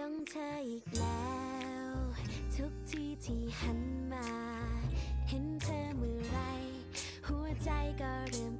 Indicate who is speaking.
Speaker 1: หลงเธออีกแล้ว ทุกที่ที่หันมา เห็นเธอเมื่อไร หัวใจก็เริ่ม